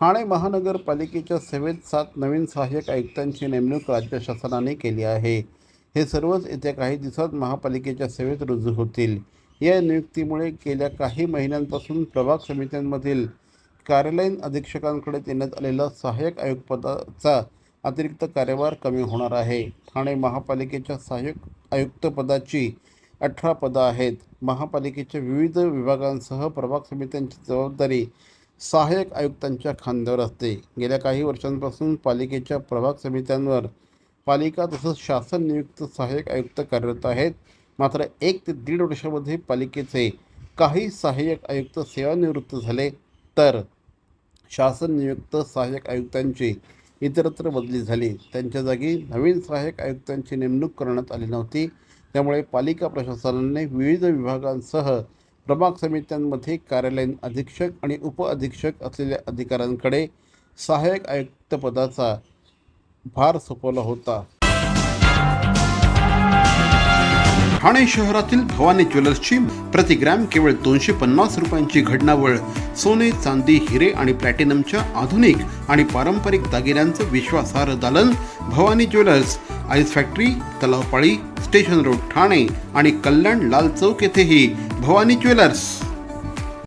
ठाणे महानगरपालिकेच्या सेवेत सात नवीन सहाय्यक आयुक्तांची नेमणूक राज्य शासनाने केली आहे. हे सर्वच येत्या काही दिवसात महापालिकेच्या सेवेत रुजू होतील. या नियुक्तीमुळे गेल्या काही महिन्यांपासून प्रभाग समित्यांमधील कार्यालयीन अधीक्षकांकडे देण्यात आलेला सहाय्यक आयुक्त पदाचा अतिरिक्त कार्यभार कमी होणार आहे. ठाणे महापालिकेच्या सहाय्यक आयुक्त पदाची अठरा पदं आहेत. महापालिकेच्या विविध विभागांसह प्रभाग समित्यांची जबाबदारी सहाय्यक आयुक्तांच्या खांद्यावर असते. गेल्या काही वर्षांपासून पालिकेच्या प्रभाग समित्यांवर पालिका तसंच शासन नियुक्त सहाय्यक आयुक्त कार्यरत आहेत. मात्र एक ते दीड वर्षामध्ये पालिकेचे काही सहाय्यक आयुक्त सेवानिवृत्त झाले. तर शासन नियुक्त सहाय्यक आयुक्तांची इतरत्र बदली झाली. त्यांच्या जागी नवीन सहाय्यक आयुक्तांची नेमणूक करण्यात आली नव्हती. त्यामुळे पालिका प्रशासनाने विविध विभागांसह प्रभाग समित्यांमध्ये कार्यालयीन अधीक्षक आणि उपअधीक्षक असलेल्या अधिकाऱ्यांकडे सहाय्यक आयुक्तपदाचा भार सोपवला होता. ठाणे शहरातील भवानी ज्वेलर्सची प्रतिग्रॅम केवळ दोनशे पन्नास रुपयांची घडणावळ सोने चांदी हिरे आणि प्लॅटिनमच्या आधुनिक आणि पारंपरिक दागिन्यांचं विश्वासार्ह दालन Bhavani jewellers ice factory Talavpali station road Thane आणि कल्याण लाल चौक येथेही भवानी ज्वेलर्स